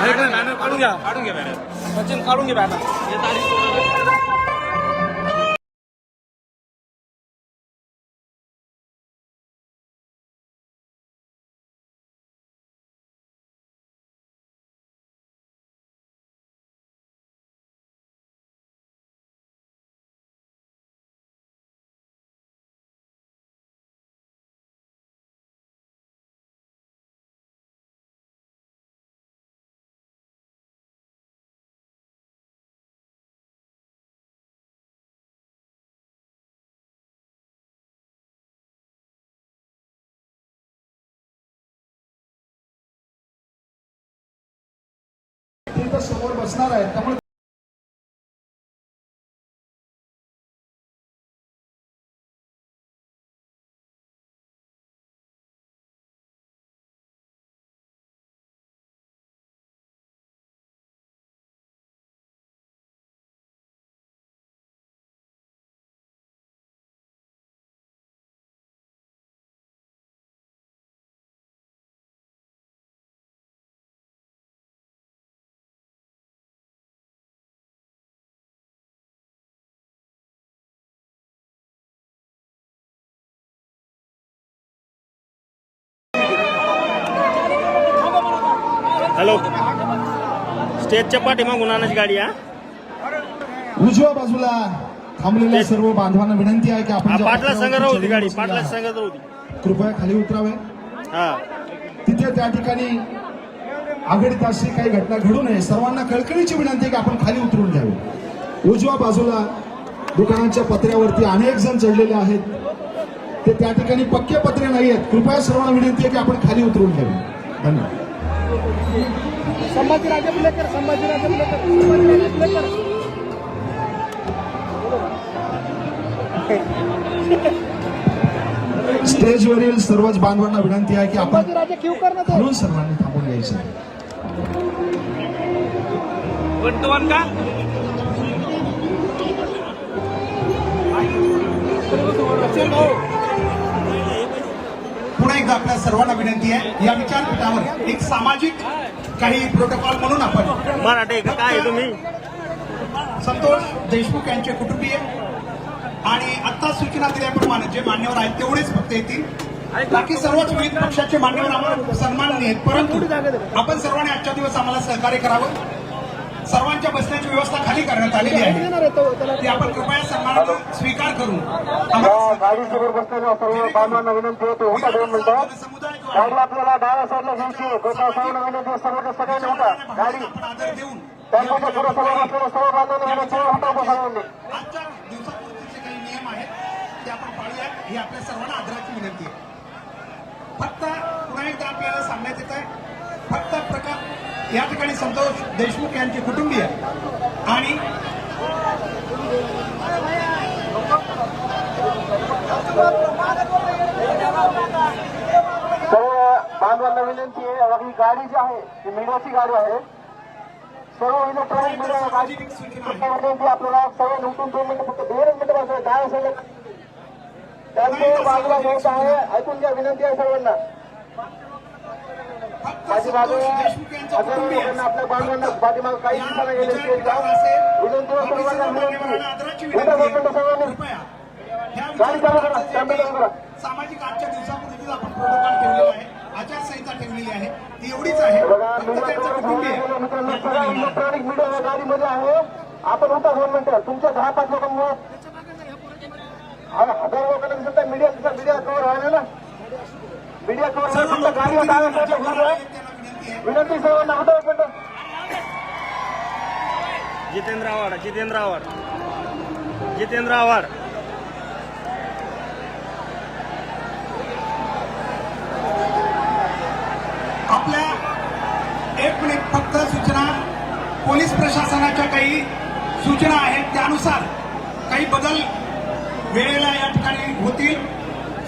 घ्या. काढून घ्या. काढून घ्या बॅनर सचिन काढून घे बॅनर समोर बसणार आहेत. त्यामुळे स्टेजच्या पाठीमागून आणायची गाडी हा? उजव्या बाजूला थांबलेल्या सर्व बांधवांना विनंती आहे की आपण पाटला पत्र्यावरती राहू गाडी पाटला आहात, संघ राहू ती कृपया खाली उतरावे. हा. तिथे त्या ठिकाणी आघाडीत अशी काही घटना घडू नये. सर्वांना कळकळीची विनंती आहे की आपण खाली उतरून घ्यावे उजव्या बाजूला दुकानाच्या पत्र्यावरती अनेक जण चढलेले आहेत. ते त्या ठिकाणी पक्के पत्रे नाही आहेत. कृपया सर्वांना विनंती आहे की आपण खाली उतरून घ्यावे धन्यवाद. संभाजीराजे पुलेकर संभाजीराजे पुलेकर संभाजीराजे पुलेकर. स्टेजवरील सर्वच बांधवांना विनंती आहे की आपण संभाजीराजे किवकर ना ते खालून सर्वांनी थांबून यायचं वन टू वन का? पुन्हा एकदा आपल्या सर्वांना विनंती आहे या विचारपीठावर एक सामाजिक काही प्रोटोकॉल म्हणून आपण मराठे काय आहे तुम्ही? संतोष देशमुख यांचे कुटुंबीय. आणि आता सूचना दिल्याप्रमाणे जे मान्यवर आहेत तेवढेच फक्त येतील. बाकी सर्वच विविध पक्षाचे मान्यवर आम्हाला सन्माननीय आहेत. परंतु आपण सर्वांनी आजच्या दिवस आम्हाला सहकार्य करावं. सर्वांच्या बसण्याची व्यवस्था खाली करण्यात आलेली आहे. तो आपण कृपया सन्मानानं स्वीकार करून समुदाय जो आहे, गाडी आपल्याला डाव्या साईडला घ्यायची गोपाळ विनंती आहे, सर्व सगळ्यांनी उठा गाडी. त्यांच्या पुढे समोर असलेल्या सर्व बांधवांना उठा उभं सर्वांनी आजच्या दिवसापूर्वीचे काही नियम आहेत ते आपण पाळूया ही आपल्या सर्वांना आदराची विनंती आहे. फक्त पुन्हा एकदा आपल्याला सांगण्यात येत आहे फक्त प्रकार या ठिकाणी संतोष देशमुख यांचे कुटुंबीय आणि सर्व बांधवांना विनंती आहे ही गाडी जी आहे ही मीडियाची गाडी आहे. सर्व इलेक्ट्रॉनिक मीडिया विनंती आपल्याला सर्व उठून दोन मिनिटं फक्त दोनच मिनिटं बसायला डाव्या साईडला त्यांचे बाजूला घ्यायच आहे ऐकून घ्या विनंती आहे सर्वांना. पाठीमागे आपल्या बांधवांना पाठीमागे काही दिवसांना गेले विनंती सर्वांना विनंती. सर्वांनी गाडी चालू करा. सामाजिक आजच्या दिवसापूर्वीच आपण प्रोटोकॉल ठेवलेला आहे. आचारसंहिता ठेवलेली आहे. ती एवढीच आहे. बघा फक्त त्यांचं कुटुंबीय मीडिया गाडीमध्ये आहे. आपण उठा दोन मिनिटं. तुमच्या दहा पाच लोकांमुळे हजार लोकांना दिसत मीडिया मीडिया कव्हर व्हायला ना मीडिया कव्हर गाडीवर विनंती आहे. विनंती सर्वांना उठा एक मिनिटं जितेंद्र आव्हाड जितेंद्र आव्हाड. जितेंद्र आव्हाड आपल्या एक मिनिट फक्त सूचना पोलीस प्रशासनाच्या काही सूचना आहेत त्यानुसार काही बदल वेळेला या ठिकाणी होतील.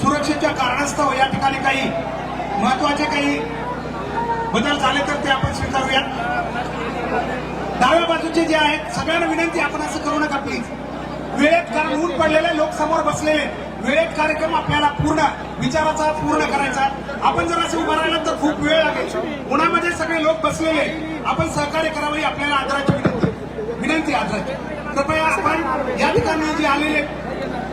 सुरक्षेच्या कारणास्तव या ठिकाणी काही महत्त्वाचे काही बदल झाले तर ते आपण स्वीकारूयात. डाव्या बाजूचे जे आहेत सगळ्यांना विनंती आपण असं करू नका प्लीज वेळेत कारण ऊन पडलेले लोक समोर बसलेले आहेत. वेळेत कार्यक्रम आपल्याला पूर्ण विचाराचा पूर्ण करायचा. आपण जर असे उभं राहिलं तर खूप वेळ लागेल. उन्हामध्ये सगळे लोक बसलेले आपण सहकार्य करावं ही आपल्याला आदराची विनंती विनंती आदराची. कृपया आपण या ठिकाणी जे आलेले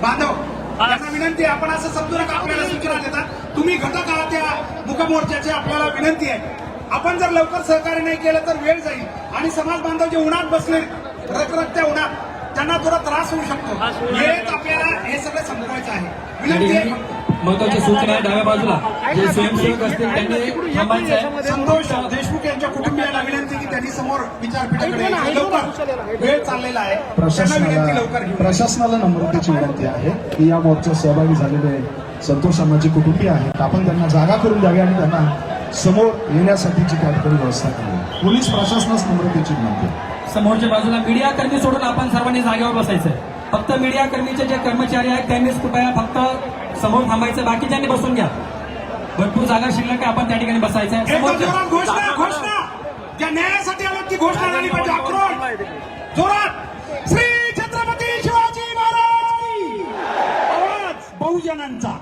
बांधव त्यांना विनंती आहे. आपण असं समजू नका आपल्याला सूचना देतात तुम्ही घटक आहात त्या मुखमोर्चाची आपल्याला विनंती आहे. आपण जर लवकर सहकार्य नाही केलं तर वेळ जाईल. आणि समाज बांधव जे उन्हात बसले रखरखत्या उन्हात त्यांना थोडा त्रास होऊ शकतो. वेळेत आपल्याला हे सगळं संपवायचं आहे. विनंती ठिकाणी आहे. महत्वाची सूचना आहे डाव्या बाजूला. जे स्वयंसेवक असतील त्यांनी थांबायचं आहे. संतोष देशमुख यांच्या कुटुंबियांना विनंती की त्यांनी समोर विचारपीठाकडे. लवकर वेळ चाललेला आहे. त्यांना विनंती लवकर प्रशासनाला प्रशासनाला नम्रतेची विनंती आहे की या मोर्चात सहभागी झालेले संतोष अण्णाचे कुटुंबीय आहेत. आपण त्यांना जागा करून द्यावी आणि त्यांना समोर येण्यासाठीची त्या ठिकाणी व्यवस्था करावी पोलीस प्रशासनास नम्रतेची विनंती आहे. समोरच्या बाजूला मीडिया कर्मी सोडून आपण सर्वांनी जागेवर बसायचं फक्त मीडिया कर्मीचे जे कर्मचारी आहेत त्यांनीच कृपया फक्त समोर थांबायचं. बाकीच्यांनी बसून घ्या. भरपूर जागा शिल्लक आहे आपण त्या ठिकाणी बसायचं ज्या न्यायासाठी आलो ती घोषणा झाली पाहिजे. आक्रोश जोरात! श्री छत्रपती शिवाजी महाराज! की! आवाज बहुजनांचा.